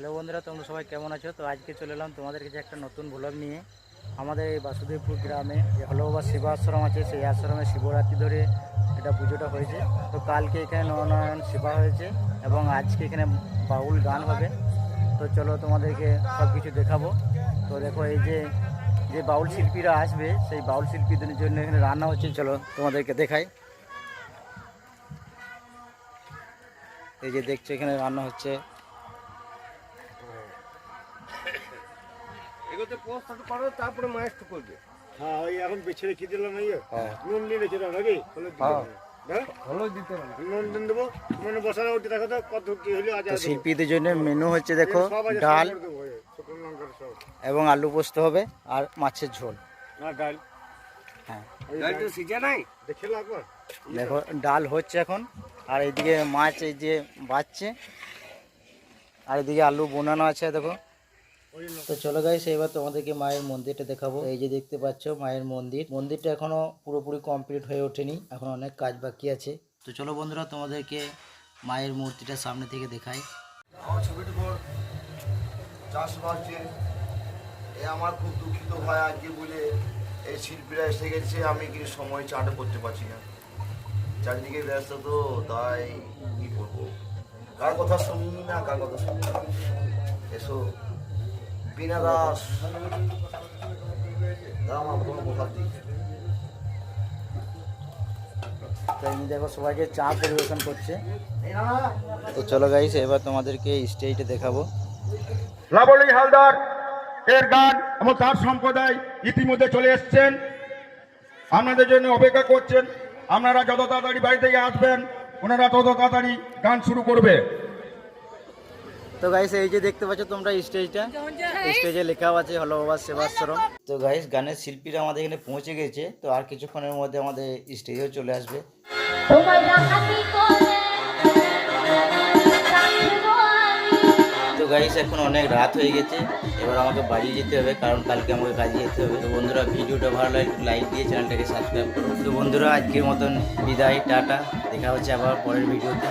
Hello বন্ধুরা, তোমরা সবাই কেমন আছো? তো আজকে চলে এলাম তোমাদের কাছে একটা নতুন ভ্লগ নিয়ে। আমাদের এই বাসুদেবপুর গ্রামে যে হলো বা শিব আশ্রম আছে, সেই আশ্রমে শিবরাত্রি ধরে এটা পুজোটা হয়েছে। তো কালকে এখানে নয়ন সেবা হয়েছে এবং আজকে এখানে বাউল গান হবে। তো চলো তোমাদেরকে সব কিছু দেখাবো। তো দেখো এই যে যে বাউল শিল্পীরা আসবে, সেই বাউল শিল্পীদের জন্য এখানে রান্না হচ্ছে। চলো তোমাদেরকে দেখাই। এই যে দেখছ এখানে রান্না হচ্ছে। এগুলোতে পোস্ট করো তারপরে মায়েস্ট করবে হ্যাঁ ওই এখন বেছে রেখে দিলাম না ইয়ে হ্যাঁ। নুন নিয়ে রেখে দিলাম নাকি? হ্যাঁ। দেবো। হ্যাঁ? মানে বসানো ওটি দেখো কত কি হলো শিল্পীদের জন্য মেনু হচ্ছে দেখো ডাল এবং আলু পোস্ত হবে আর মাছের ঝোল। ডাল। হ্যাঁ। ওই ডাল তো ডাল সিজা নাই? দেখে লো একবার দেখো ডাল হচ্ছে এখন আর এইদিকে মাছ এই যে বাচ্ছে আর এদিকে আলু বোনানো আছে দেখো। তো চলো গাইস এবার তোমাদেরকে মায়ের মন্দিরটা দেখাবো। এই যে দেখতে পাচ্ছ, মায়ের মন্দির। মন্দিরটা এখনও পুরোপুরি কমপ্লিট হয়ে ওঠেনি, এখন অনেক কাজ বাকি আছে। তো চলো বন্ধুরা, তোমাদেরকে মায়ের মূর্তিটা সামনে থেকে দেখাই। আমার চাষবাস আমার খুব দুঃখিত হয় আজকে বলে এই শিল্পীরা এসে গেছে, আমি কি সময় চাটে করতে পারছি না। চারিদিকে ব্যস্ত তো, তাই কি করব? কার কথা শুনি না, কার কথা শুনি না। এসো। বিনা দাস। সবাইকে চা পরিবেশন করছে। তো চলো গাইস এবার তোমাদেরকে স্টেজে দেখাবো। লাবলি হালদার, এর গান এবং তার সম্প্রদায় ইতিমধ্যে চলে এসছেন। আপনাদের জন্য অপেক্ষা করছেন। আপনারা যত তাড়াতাড়ি বাড়ি থেকে আসবেন, ওনারা তত তাড়াতাড়ি গান শুরু করবে। তো গাইস এই যে দেখতে পাচ্ছ তোমরা স্টেজটা স্টেজে লেখাও আছে, হলো বাবা সেবাশ্রম। তো গাইস গানের শিল্পীরা আমাদের এখানে পৌঁছে গেছে, তো আর কিছুক্ষণের মধ্যে আমাদের স্টেজেও চলে আসবে। তো গাইস এখন অনেক রাত হয়ে গেছে, এবার আমাকে বাড়ি যেতে হবে, কারণ কালকে আমাকে কাজে যেতে হবে। তো বন্ধুরা, ভিডিওটা ভালো লাগে লাইক দিয়ে চ্যানেলটাকে সাবস্ক্রাইব করুন তো বন্ধুরা, আজকের মতন বিদায়, টাটা। দেখা হচ্ছে আবার পরের ভিডিওতে